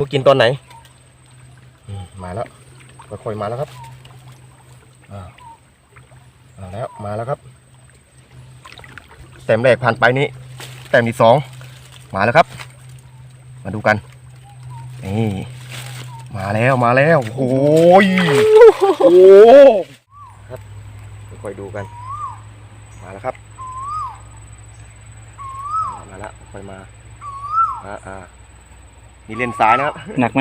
ลูกกินตอนไหนมาแล้วค่อยๆมาแล้วครับอ่ามาแล้วมาแล้วครับแต้มแรกผ่านไปนี้แต้มที่สองมาแล้วครับ มาดูกันนี่มาแล้วมาแล้วโอ้ยโอ้ครับค่อยๆดูกัน มาแล้วครับ มาแล้วค่อยมาอ่า อ่านี่เลนซ้ายนะครับ หนักไหม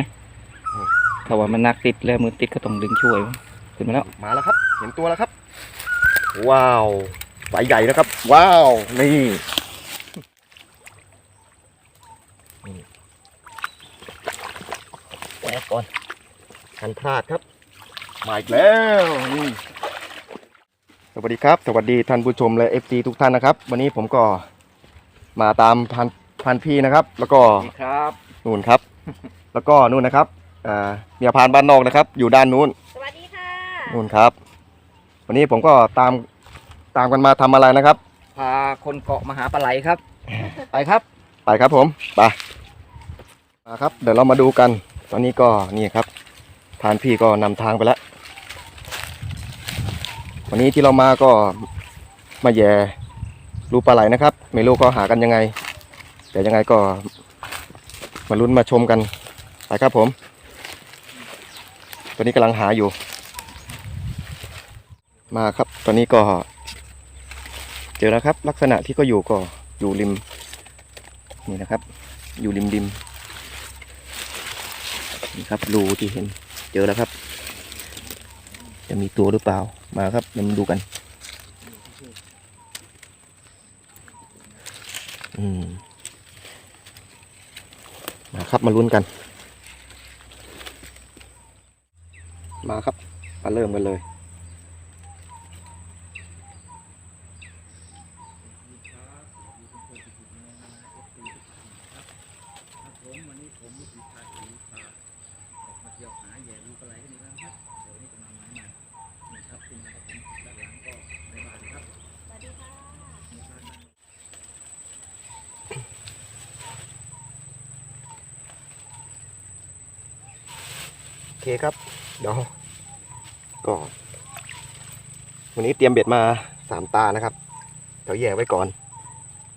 อืมถ้าว่ามันหนักติดแล้วมือติดก็ต้องดึงช่วยขึ้นมาแล้ว มาแล้วครับ เห็นตัวแล้วครับ ว้าวสายใหญ่นะครับ ว้าว นี่นี่แอบก่อนกันพลาดครับ มาอีกแล้วนี่สวัสดีครับ สวัสดีท่านผู้ชมและ FC ทุกท่านนะครับ วันนี้ผมก็มาตามพันพันพี่นะครับ แล้วก็สวัสดีครับ นู่นครับ แล้วก็นู่นนะครับอ่าเมียพานบ้านนอกนะครับ อยู่ด้านนู้นสวัสดีค่ะนู่นครับ วันนี้ผมก็ตามตามกันมาทำอะไรนะครับ พาคนเกาะมาหาปลาไหลครับ ไปครับ ไปครับผมไปมาครับ เดี๋ยวเรามาดูกัน ตอนนี้ก็นี่ครับทานพี่ก็นำทางไปแล้ว วันนี้ที่เรามาก็มาแย่รูปลาไหลนะครับ ไม่รู้เขาหากันยังไง แต่ยังไงก็ มาลุ้นมาชมกันไปครับผมตอนนี้กำลังหาอยู่ มาครับตอนนี้ก็เจอแล้วครับ ลักษณะที่ก็อยู่ก็อยู่ริม นี่นะครับ อยู่ริมริมนี่ครับรูที่เห็น เจอแล้วครับ จะมีตัวหรือเปล่ามาครับเดี๋ยวมาดูกัน อืม ครับมาลุ้นกัน มาครับ มาเริ่มกันเลย เคครับ เดี๋ยวก็วันนี้เตรียมเบ็ดมาสามตานะครับเดี๋ยวแย่ไว้ก่อน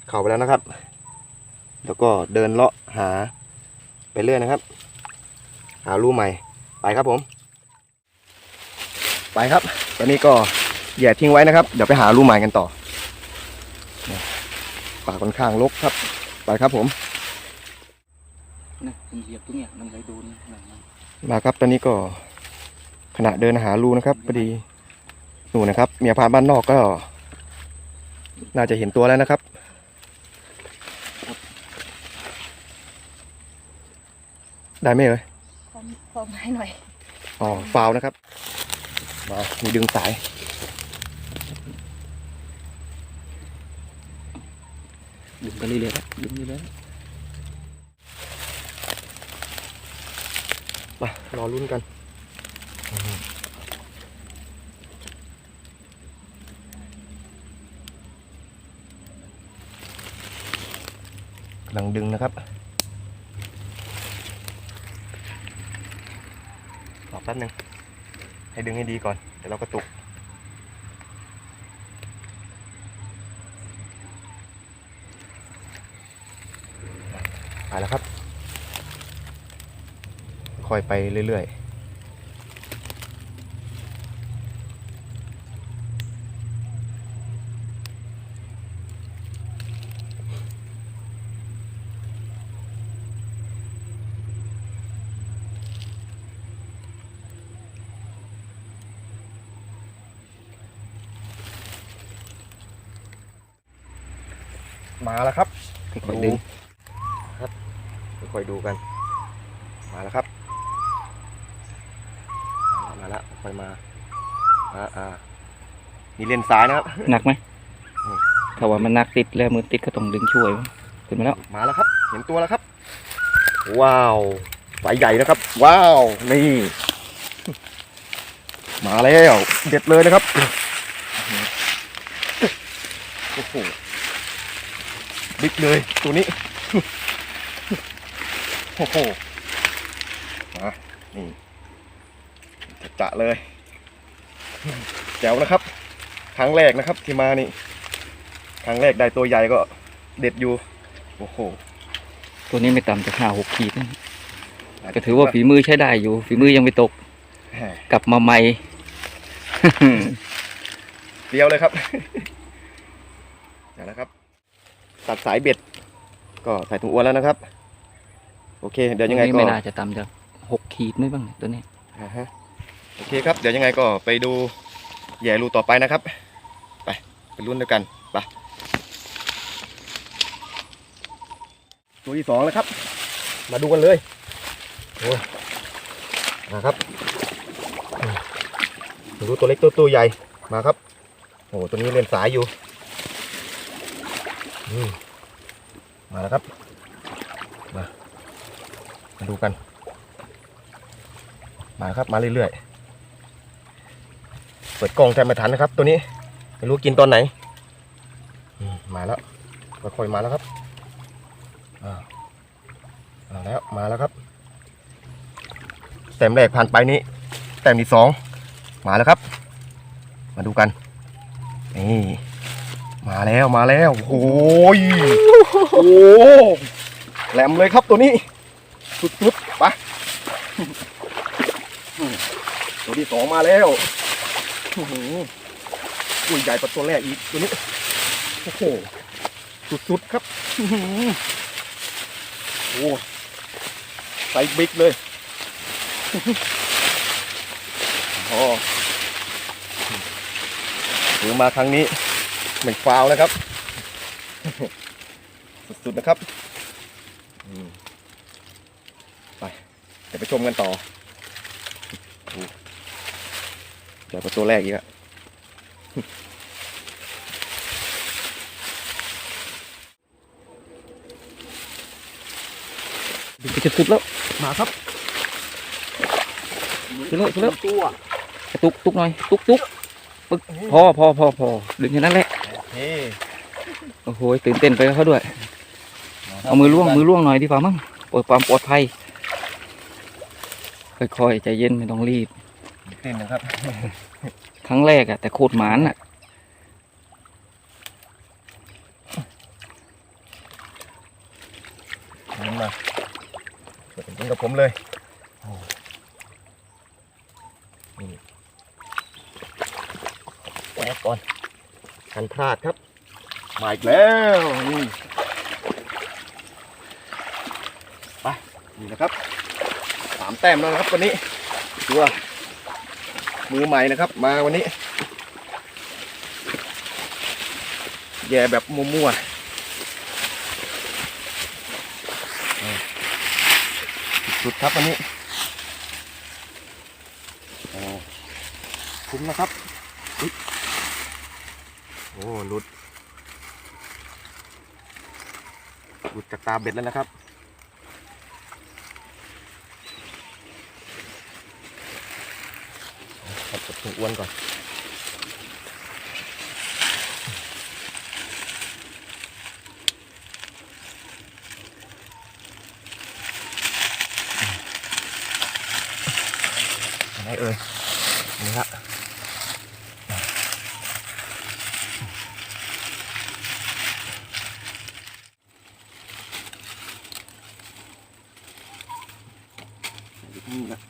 เข้าไปแล้วนะครับ แล้วก็เดินเลาะหาไปเรื่อยนะครับ หารูใหม่ ไปครับผม ไปครับ ตอนนี้ก็แย่ทิ้งไว้นะครับ เดี๋ยวไปหารูใหม่กันต่อป่าค่อนข้างรกครับ ไปครับผมนะมันเหยียบตรงเนี้ยมันเลยโดนหนัง มันมาครับตอนนี้ก็ขณะเดินหารูนะครับพอดีหนูนะครับเมียพานบ้านนอกก็ น่าจะเห็นตัวแล้วนะครับ ได้ไหมเอ่ยพร้อมพร้อมให้หน่อยอ๋อฟาวล์นะครับมามีดึงสายดึงไปเรื่อยๆครับดึงเรื่อย มารอลุ้นกันกำลังดึงนะครับรอแป๊บหนึง ให้ดึงให้ดีก่อน เดี๋ยวเรากระตุกไปแล้วครับ ค่อยไปเรื่อย ๆมาแล้วครับๆค่อยๆดึงครับค่อยๆดูกัน มาแล้วครับ มาแล้วค่อยมาอ่าอ่านี่เลนซ้ายนะครับ หนักไหมอืม ถ้าว่ามันหนักติดแล้วมือติดก็ต้องดึงช่วยขึ้นมาแล้วมาแล้วครับ เห็นตัวแล้วครับ ว้าวสายใหญ่นะครับ ว้าว นี่ มาแล้วเด็ดเลยนะครับโอ้โหบิ๊กเลยตัวนี้ โอ้โหนี่ จะๆเลยแจ๋วนะครับ ครั้งแรกนะครับที่มานี่ ครั้งแรกได้ตัวใหญ่ก็เด็ดอยู่ โอ้โห ตัวนี้ไม่ต่ำจากห้าหกขีดนะก็ถือว่าฝีมือใช้ได้อยู่ ฝีมือยังไม่ตกแหม่กลับมาใหม่เดียวเลยครับเดี๋ยวนะครับ ตัดสายเบ็ด ก็ใส่ถุงอ้วนแล้วนะครับ โอเค เดี๋ยวยังไงตัวนี้ก็ไม่น่าจะต่ำจากหกขีดไม่บ้างเนี่ยตัวนี้อ่าฮะ โอเคครับ เดี๋ยวยังไงก็ไปดูแย่รูต่อไปนะครับ ไปไปรุ่นด้วยกันไปตัวที่สองแล้วครับ มาดูกันเลยโอ้ยนะครับดูตัวเล็กตัวตัวใหญ่มาครับโอ้ตัวนี้เล่นสายอยู่มมาแล้วครับ มามาดูกัน มาครับมาเรื่อยๆ เปิดกล้องแทบไม่ทันนะครับ ตัวนี้ไม่รู้กินตอนไหนมาแล้วค่อยๆมาแล้วครับอ่ามาแล้วมาแล้วครับแต้มแรกผ่านไปนี้แต้มที่สองมาแล้วครับ มาดูกันนี่มาแล้วมาแล้วโอ้ยโอ้แหลมเลยครับตัวนี้สุดๆไปตัวที่สองมาแล้ว อื้อหืออุ้ยใหญ่กว่าตัวแรกอีกตัวนี้ โอ้โห สุดๆครับอื้อหือโอ้ไซส์บิ๊กเลยอ๋อถือมาครั้งนี้ไม่ฟาวล์นะครับ สุดๆนะครับไป เดี๋ยวไปชมกันต่อ เดี๋ยวประตูแรกอีกอะไปจะสุดแล้วมาครับสุดแล้วสุดแล้วตัวกระตุกตุกหน่อย ตุกตุกปึ๊กพอพอพอพอดึงแค่นั้นแหละเฮ้โอ้โหตื่นเต้นไปกับเขาด้วย เอามือล่วงมือล่วงหน่อยดีกว่ามั้งปลอดความปลอดภัยค่อยๆใจเย็นไม่ต้องรีบ เต้นนะครับ ครั้งแรกอะแต่โคตรหมานอะนี่มาเดี๋ยวเป็นกับผมเลยโอ้นี่แอบก่อนกันพลาดครับ มาอีกแล้วนี่ไปนี่นะครับสามแต้มแล้วนะครับวันนี้ตัว มือใหม่นะครับ มาวันนี้ แย่แบบมั่วๆสุดครับวันนี้คุ้มนะครับโอ้หลุดหลุดจากตาเบ็ดแล้วนะครับ เอาจับถุงอ้วนก่อน ไหนเอ่ยนี่ละนี่ละ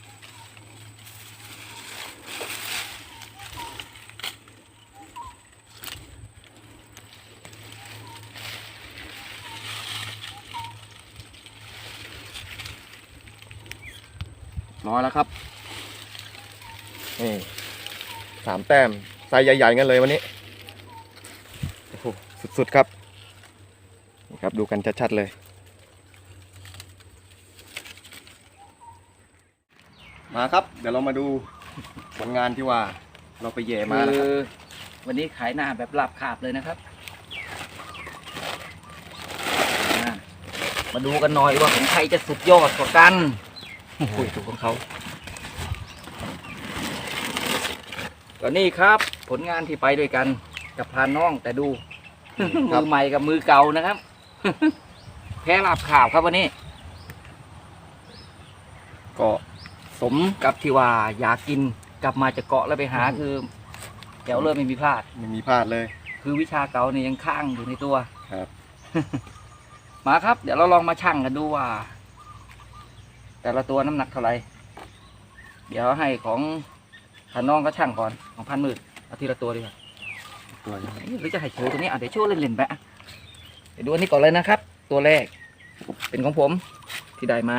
ร้อยแล้วครับนี่สามแต้มไซส์ใหญ่ๆกันเลยวันนี้โอ้โหสุดๆครับนี่ครับดูกันชัดๆเลย มาครับ เดี๋ยวเรามาดูผลงานที่ว่าเราไปแย่มานะคคืรับ วันนี้ขายหน้าแบบหลับขาบเลยนะครับ มาดูกันหน่อยว่าของใครจะสุดยอดกว่ากัน โอ้โหถูกของเขาก็นี่ครับ ผลงานที่ไปด้วยกันกับพานน้องแต่ดูครัมืบอใหม่กับมือเก่านะครับ แพ้หลับข่าวครับวันนี้ ก็สมกับที่ว่าอยากกินกลับมาจากเกาะแล้วไปหาคือแก้วเริ่มไม่มีพลาด ไม่มีพลาดเลย คือวิชาเก่าเนี่ยยังข้างอยู่ในตัวครับ มาครับ เดี๋ยวเราลองมาชั่งกันดูว่า แต่ละตัวน้ำหนักเท่าไหร่เดี๋ยวให้ของทานน้องก็ชั่งก่อนของพันหมื่นเอาทีละตัวดีกว่าตัวใหญ่หรือจะให้โชว์ตัวนี้อะเดี๋ยวโชว์เล่นๆไปอะเดี๋ยวดูอันนี้ก่อนเลยนะครับ ตัวแรก เป็นของผมที่ได้มา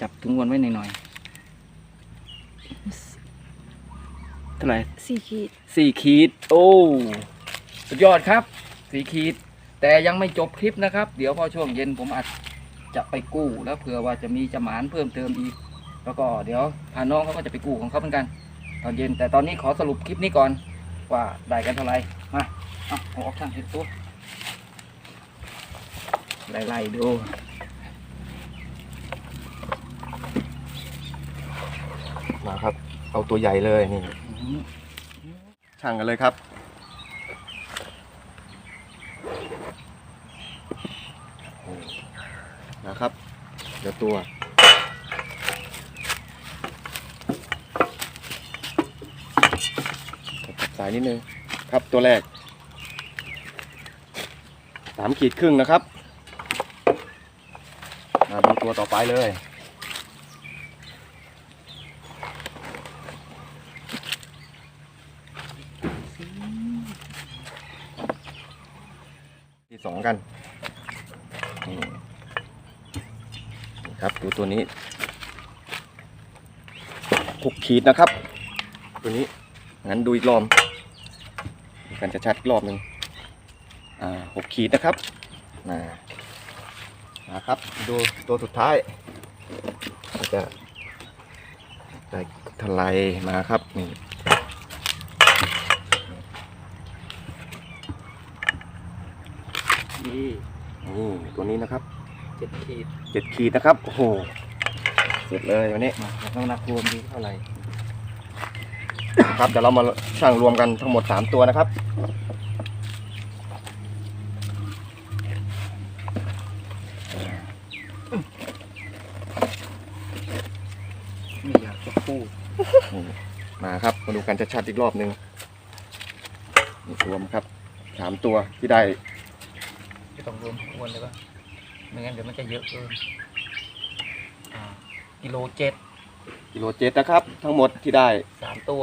จับถุงวนไว้หน่อยๆเท่าไหร่สี่ขีดสี่ขีด โอ้สุดยอดครับสี่ขีด แต่ยังไม่จบคลิปนะครับ เดี๋ยวพอช่วงเย็นผมอา จจะไปกู้แล้วเผื่อว่าจะมีจำหมานเพิ่มเติมอีก แล้วก็เดี๋ยวพาน้องเขาก็จะไปกู้ของเขาเหมือนกัน ตอนเย็นแต่ตอนนี้ขอสรุปคลิปนี้ก่อนว่าได้กันเท่าไหร่มาเอาเอาออกช่างเห็นตัวไล่ๆดูมาครับ เอาตัวใหญ่เลยนี่อืมช่างกันเลยครับ นะครับ เดี๋ยวตัว สายนิดนึงครับตัวแรกสามขีดครึ่งนะครับ มาดูตัวต่อไปเลยที่สองกันนี่ ครับดูตัวนี้หกขีดนะครับ ตัวนี้งั้นดูอีกรอบดูกันจะชัดอีกรอบหนึ่งอ่าหกขีดนะครับมามาครับ ดูตัวสุดท้ายจะได้ทลายมาครับนี่นี่ตัวนี้นะครับ จ็ดขีดเจ็ดขีดนะครับ โอ้โหสุดเลยวันนี้มาน้ำหนักรวมดูเท่าไหร่ครับเดี๋ยวเรามาชั่งรวมกันทั้งหมด 3 ตัวนะครับ ไม่อยากจะพูดมาครับมาดูกันชัดๆอีกรอบหนึ่งนี่รวมครับสามตัวที่ได้ไม่ต้องรวมทุกวันเลยปะ ไม่งั้นเดี๋ยวมันจะเยอะเกินอ่ากิโลเจ็ดกิโลเจ็ดนะครับ ทั้งหมดที่ได้สามตัว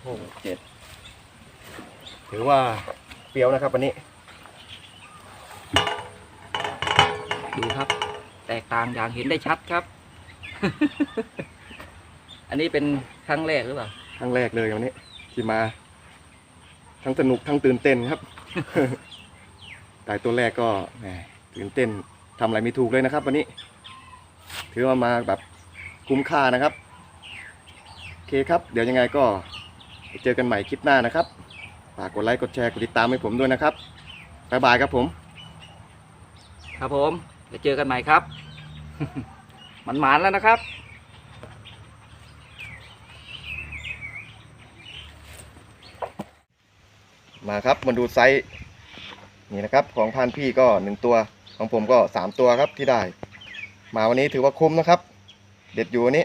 โอ้เจ็ดถือว่าเปรี้ยวนะครับวันนี้ ดูครับ แตกต่างอย่างเห็นได้ชัดครับ อันนี้เป็นครั้งแรกหรือเปล่าครั้งแรกเลยวันนี้ ที่มา ทั้งสนุกทั้งตื่นเต้นครับ แต่ตัวแรกก็แหมตื่นเต้นทำอะไรไม่ถูกเลยนะครับวันนี้ ถือว่ามาแบบคุ้มค่านะครับโอเคครับ เดี๋ยวยังไงก็ไปเจอกันใหม่คลิปหน้านะครับฝากกดไลค์กดแชร์กดติดตามให้ผมด้วยนะครับบ๊ายบายครับผม ครับผมเดี๋ยวเจอกันใหม่ครับ มันหมานแล้วนะครับมาครับมาดูไซส์ นี่นะครับของพันพี่ก็หนึ่งตัว ของผมก็สามตัวครับที่ได้ มาวันนี้ถือว่าคุ้มนะครับ เด็ดอยู่วันนี้